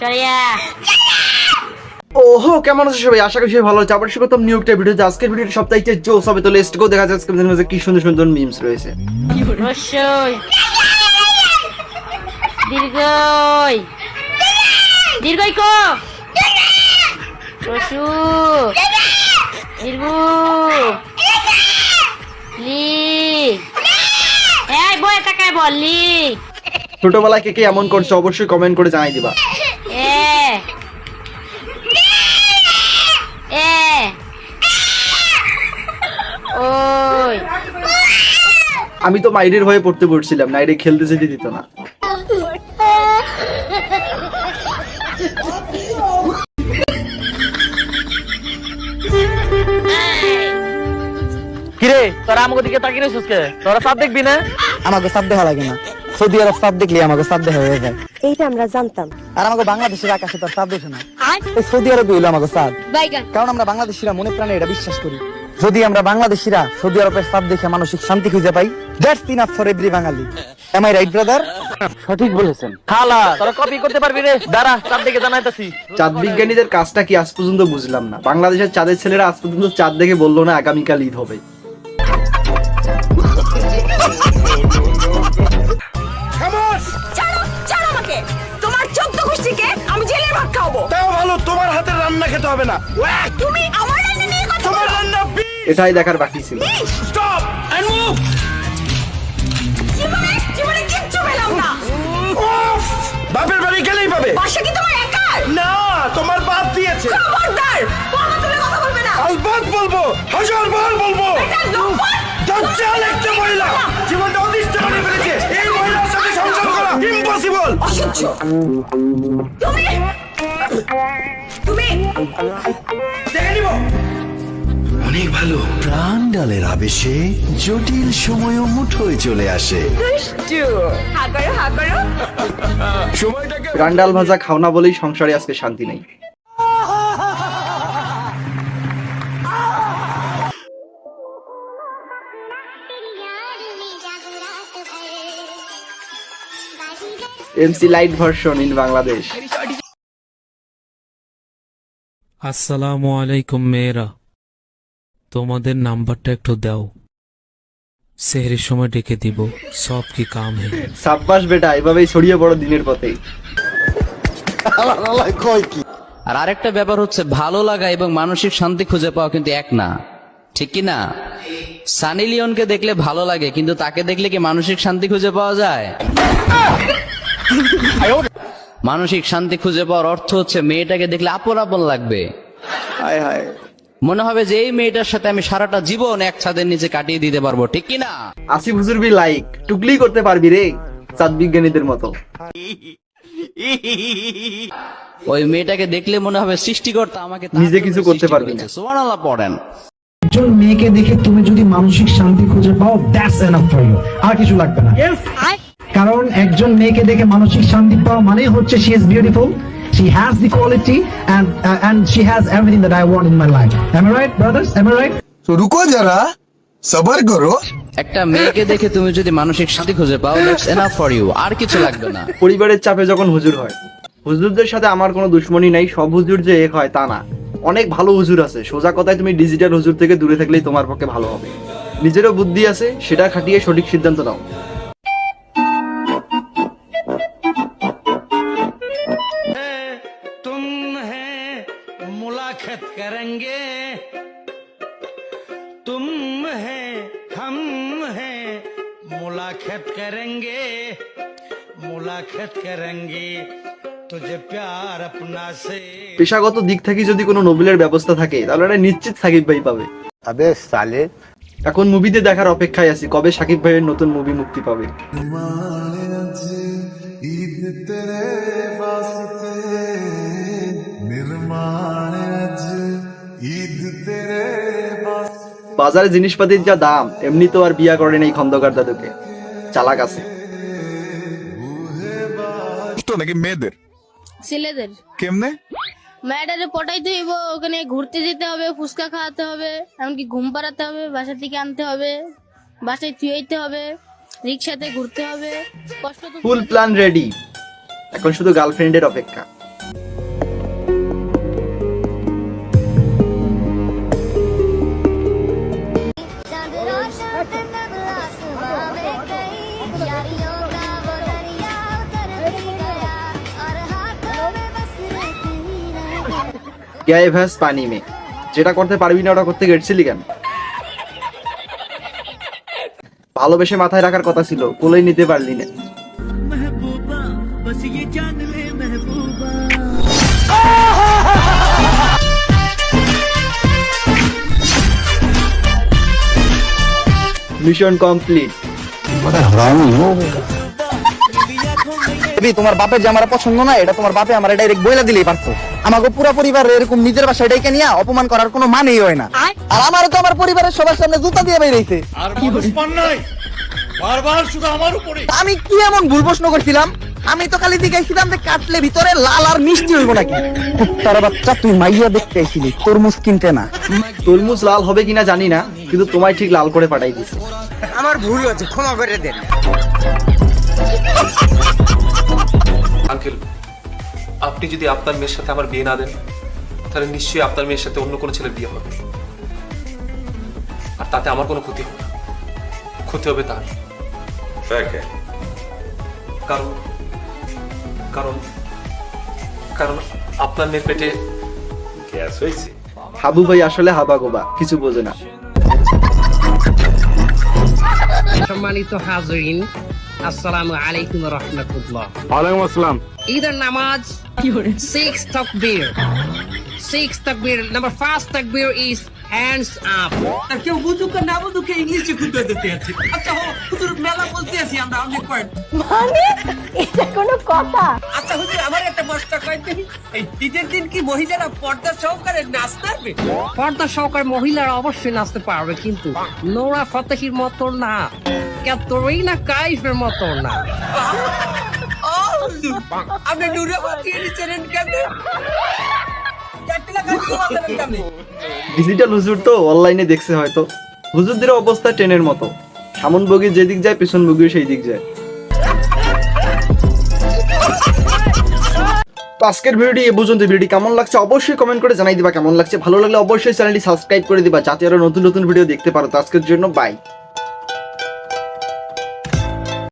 সরিয়া। ওহো কেমন আছো সবাই? আশা করি সবাই ভালো আছে। আবার করতাম নিউ একটা ভিডিও আজকের ভিডিওটি সপ্তাহে জোস হবে। তো লেস্ট গো দেখা যাচ্ছে আজকের কি সুন্দর সুন্দর মিমস রয়েছে। রসই দীর্ঘই। দীর্ঘই কো। রসু দীর্ঘ। লি। এই বই তাকায় বল লি ছোটবেলায় কে কে এমন করছ অবশ্যই কমেন্ট করে জানাই দিবা। এ। এ। ওই। আমি তো মাইরের হয়ে পড়তে পড়ছিলাম নাইরে খেলতে যেতে দিত না। কিরে তোরা আমাকে দিকে তাকিয়ে রয়েছিস কে? তোরা সাপ দেখবি না? আমাকে সাপ দেখা লাগে না। সৌদি আরব সাপ দেখলে আমাকে সাপ দেখা হয়ে যায়। এইটা আমরা জানতাম। আর আমাকে বাংলাদেশের আকাশে তার সাপ দেখে না। এই সৌদি আরবে হইল আমাকে সাপ। কারণ আমরা বাংলাদেশিরা মনে প্রাণে এটা বিশ্বাস করি। যদি আমরা বাংলাদেশিরা সৌদি আরবের সাপ দেখে মানসিক শান্তি খুঁজে পাই that's enough for every Bangali. Am I right brother সঠিক বলেছেন। খালা তোরা কপি করতে পারবি রে। দাঁড়া সাপ দেখে জানাইতাছি। চাঁদ বিজ্ঞানীদের কাজটা কি আজ পর্যন্ত বুঝলাম না। বাংলাদেশের চাঁদের ছেলেরা আজ পর্যন্ত চাঁদ দেখে বলল না আগামীকাল ঈদ হবে। হবে না। তুমি আমার রান্না নিয়ে কথা তোমার রান্না এটাই দেখার বাকি ছিল। স্টপ এন্ড মুভ জীবনে জীবনে কিচ্ছু পেলাম না। বাপের বাড়ি গেলেই পাবে। বাসা কি তোমার একার? না তোমার বাপ দিয়েছে। খবরদার বাবা তুমি কথা বলবে না। আলবাত বলব হাজার বার বলব। এটা লোকমান দজ্জাল একটা মহিলা। জীবনটা অতিষ্ঠ করে ফেলেছে। এই মহিলার সাথে সংসার করা ইম্পসিবল অসহ্য। তুমি তুমি দেখে নিব অনেক ভালো। প্রাণ ডালের আবেশে জটিল সময়ও মুঠোয় চলে আসে। সময়টাকে রান্ডাল ভাজা খাও না বলেই সংসারে আজকে শান্তি নেই। MC light version in Bangladesh. আসসালামু আলাইকুম মেয়েরা। তোমাদের নাম্বারটা একটু দাও। সেহরির সময় ডেকে দিব সব কি কাম হে সাব্বাস বেটা এভাবেই ছড়িয়ে পড়ো দিনের পথে আর আরেকটা ব্যাপার হচ্ছে ভালো লাগা এবং মানসিক শান্তি খুঁজে পাওয়া কিন্তু এক না। ঠিক কি না? সানি লিওনকে দেখলে ভালো লাগে কিন্তু তাকে দেখলে কি মানসিক শান্তি খুঁজে পাওয়া যায়? মানসিক শান্তি খুঁজে পাওয়ার অর্থ হচ্ছে মেয়েটাকে দেখলে আপন আপন লাগবে মনে হবে যে এই মেয়েটার সাথে আমি সারাটা জীবন এক ছাদের নিচে কাটিয়ে দিতে পারব ঠিক কি না? আসিফ হুজুর বি লাইক টুকলি করতে পারবি রে চাঁদ বিজ্ঞানীদের মতো। ওই মেয়েটাকে দেখলে মনে হবে সৃষ্টিকর্তা আমাকে নিজে কিছু করতে পারবি না। সুবহানাল্লাহ পড়েন। একজন মেয়েকে দেখে তুমি যদি মানসিক শান্তি খুঁজে পাও দ্যাটস এনাফ ফর ইউ আর কিছু লাগবে না। একজন মেয়েকে দেখে মানসিক শান্তি পাওয়া মানে হচ্ছে she is beautiful she has the quality and and she has everything that I want in my life am I right brothers am I right তো রুকো যারা সবার করো একটা মেয়েকে দেখে তুমি যদি মানসিক শান্তি খুঁজে পাও দ্যাটস এনাফ ফর ইউ আর কিছু লাগবে না। পরিবারের চাপে যখন হুজুর হয় হুজুরদের সাথে আমার কোনো দুশ্মনী নাই সব হুজুর যে এক হয় তা না। অনেক ভালো হুজুর আছে সোজা কথায় তুমি ডিজিটাল হুজুর থেকে দূরে থাকলেই তোমার পক্ষে ভালো হবে। নিজেরও বুদ্ধি আছে সেটা খাটিয়ে সঠিক সিদ্ধান্ত নাও। तुम है हम है मुलाकात करेंगे मुलाकात करेंगे तुझे प्यार अपना से পেশাগত দিক থেকে যদি কোনো নোবেলের ব্যবস্থা থাকে তাহলে এটা নিশ্চিত সাকিব ভাই পাবে এখন মুভিতে দেখার অপেক্ষায় আছি কবে সাকিব ভাইয়ের নতুন মুভি মুক্তি পাবে বাজারে জিনিসপাতির যা দাম এমনি তো আর বিয়া করেন এই খন্দকার দাদুকে। চালাক আছে। নাকি মেয়েদের? ছেলেদের। কেমনে? ম্যাডারে পটাইতে হইব ওখানে ঘুরতে যেতে হবে ফুচকা খাওয়াতে হবে এমনকি ঘুম পাড়াতে হবে বাসা থেকে আনতে হবে বাসায় থুয়েতে হবে রিক্সাতে ঘুরতে হবে কষ্ট ফুল প্ল্যান রেডি এখন শুধু গার্লফ্রেন্ডের অপেক্ষা। গ্যায় ভ্যাস পানি মে। যেটা করতে পারবি না, ওটা করতে গেছিলি কেন? ভালোবেসে মাথায় রাখার কথা ছিল কোলেই নিতে পারলি না। মিশন কমপ্লিট বেবি তোমার বাপের যে আমার পছন্দ না এটা তোমার বাপে আমার ডাইরেক্ট বইলা দিলেই পারতো। আমাকে পুরো পরিবার এরকম নিজের বাসায় ডেকে নিয়ে অপমান করার কোনো মানেই হয় না। আর আমার তো আমার পরিবারের সবার সামনে জুতা দিয়ে বেরিয়েছে। বারবার শুধু আমার উপরে। আমি কি এমন ভুল প্রশ্ন করছিলাম? আমি তো খালি জিজ্ঞাসছিলাম যে কাটলে ভিতরে লাল আর মিষ্টি হইব নাকি? কুত্তার বাচ্চা তুই মাইয়া দেখতে আইছিলি তরমুজ কিনতে না। তরমুজ লাল হবে কিনা জানি না কিন্তু তোমায় ঠিক লাল করে পাঠাই দিছে। আঙ্কেল আপনি যদি আপনার মেয়ের সাথে আমার বিয়ে না দেন তাহলে নিশ্চয়ই আপনার মেয়ের সাথে অন্য কোনো ছেলের বিয়ে হবে। আর তাতে আমার কোনো ক্ষতি হবে ক্ষতি হবে তার। কারণ কারণ কারণ আপনার মেয়ের পেটে গ্যাস হয়েছে। হাবু ভাই আসলে হাবা গোবা কিছু বোঝে না। সম্মানিত হাজরিন আসসালামু আলাইকুম রহমতুল্লাহ। ওয়ালাইকুম আসসালাম। ঈদের নামাজ সিক্স তাকবীর। সিক্স তাকবীর নাম্বার ফার্স্ট তাকবীর ইজ হ্যান্ডস আপ আর কেউ বুঝুক না বুঝুক ইংলিশে দিতে আছে। আচ্ছা হো হুজুর মেলা বলতে আছি আমরা অনেক পয়েন্ট। মানে? এটা কোনো কথা? আচ্ছা হুজুর আমার একটা প্রশ্ন এই ঈদের দিন কি মহিলারা পর্দা সহকারে নাচতে পারবে? পর্দা সহকারে মহিলারা অবশ্যই নাচতে পারবে কিন্তু নোরা ফতেহির মতো না। ক্যাথরিনা কাইফের মতো না। আপনি নুরে ক্যাটরিনা কাইফের কেন ডিজিটাল হুজুর তো অনলাইনে দেখছে হয়তো। হুজুরদের অবস্থা ট্রেনের মতো। সামন বগি যেদিক যায় পেছন বগিও সেই দিক যায়। তো আজকের ভিডিওটি এ পর্যন্ত। ভিডিওটি কেমন লাগছে অবশ্যই কমেন্ট করে জানাই দিবা। কেমন লাগছে ভালো লাগলে অবশ্যই চ্যানেলটি সাবস্ক্রাইব করে দিবা যাতে আরও নতুন নতুন ভিডিও দেখতে পারো। তো আজকের জন্য বাই